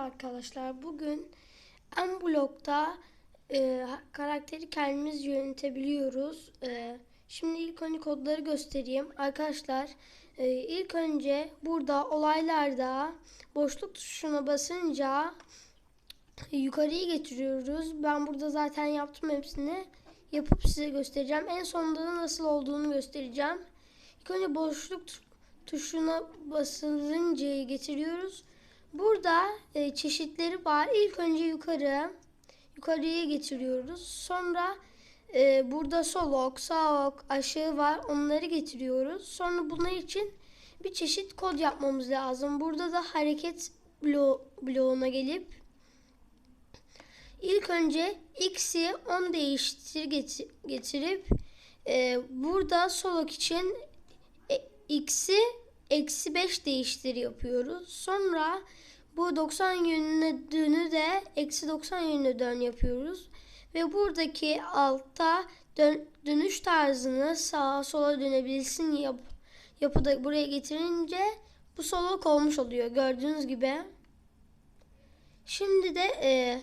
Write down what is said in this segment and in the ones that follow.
arkadaşlar. Bugün en blokta e, karakteri kendimiz yönetebiliyoruz. E, şimdi ilk önce kodları göstereyim. Arkadaşlar e, ilk önce burada olaylarda boşluk tuşuna basınca yukarıyı getiriyoruz. Ben burada zaten yaptım hepsini. Yapıp size göstereceğim. En sonunda da nasıl olduğunu göstereceğim. İlk önce boşluk tu- tuşuna basılıncayı getiriyoruz. Burada e, çeşitleri var. İlk önce yukarı, yukarıya getiriyoruz. Sonra e, burada sol ok, sağ ok, aşağı var. Onları getiriyoruz. Sonra bunlar için bir çeşit kod yapmamız lazım. Burada da hareket blo bloğuna gelip ilk önce x'i 10 değiştir geti- getirip e, burada sol ok için e, x'i eksi 5 değiştir yapıyoruz. Sonra bu 90 yönüne dönü de eksi 90 yönüne dön yapıyoruz. Ve buradaki altta dön- dönüş tarzını sağa sola dönebilsin yap yapıda buraya getirince bu soluk olmuş oluyor gördüğünüz gibi. Şimdi de e,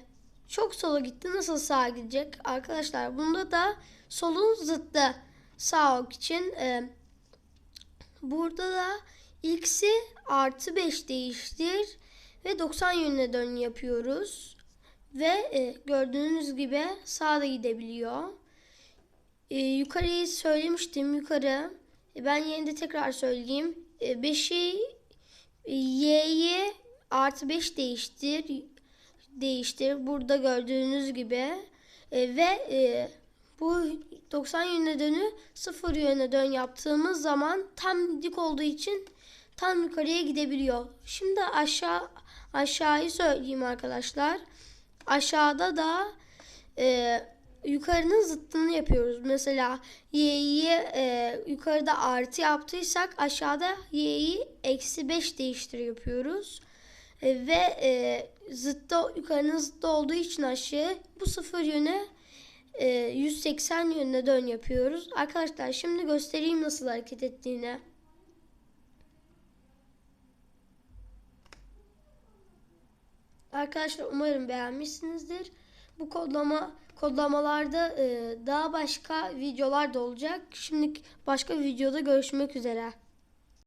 çok sola gitti nasıl sağa gidecek arkadaşlar. Bunda da solun zıttı sağ ok için e, Burada da x'i artı 5 değiştir ve 90 yönüne dön yapıyoruz. Ve e, gördüğünüz gibi sağda gidebiliyor. E, yukarıyı söylemiştim yukarı. E, ben yine tekrar söyleyeyim. E, 5'i e, y'yi artı 5 değiştir değiştir. Burada gördüğünüz gibi. Ve e, bu 90 yönüne dönü 0 yöne dön yaptığımız zaman tam dik olduğu için tam yukarıya gidebiliyor. Şimdi aşağı aşağıyı söyleyeyim arkadaşlar. Aşağıda da e, yukarının zıttını yapıyoruz. Mesela y'yi e, yukarıda artı yaptıysak aşağıda y'yi eksi 5 değiştir yapıyoruz. E, ve e, zıttı yukarının zıttı olduğu için aşağı bu sıfır yöne e, 180 yönüne dön yapıyoruz. Arkadaşlar şimdi göstereyim nasıl hareket ettiğini. Arkadaşlar umarım beğenmişsinizdir. Bu kodlama kodlamalarda e, daha başka videolar da olacak. Şimdi başka videoda görüşmek üzere.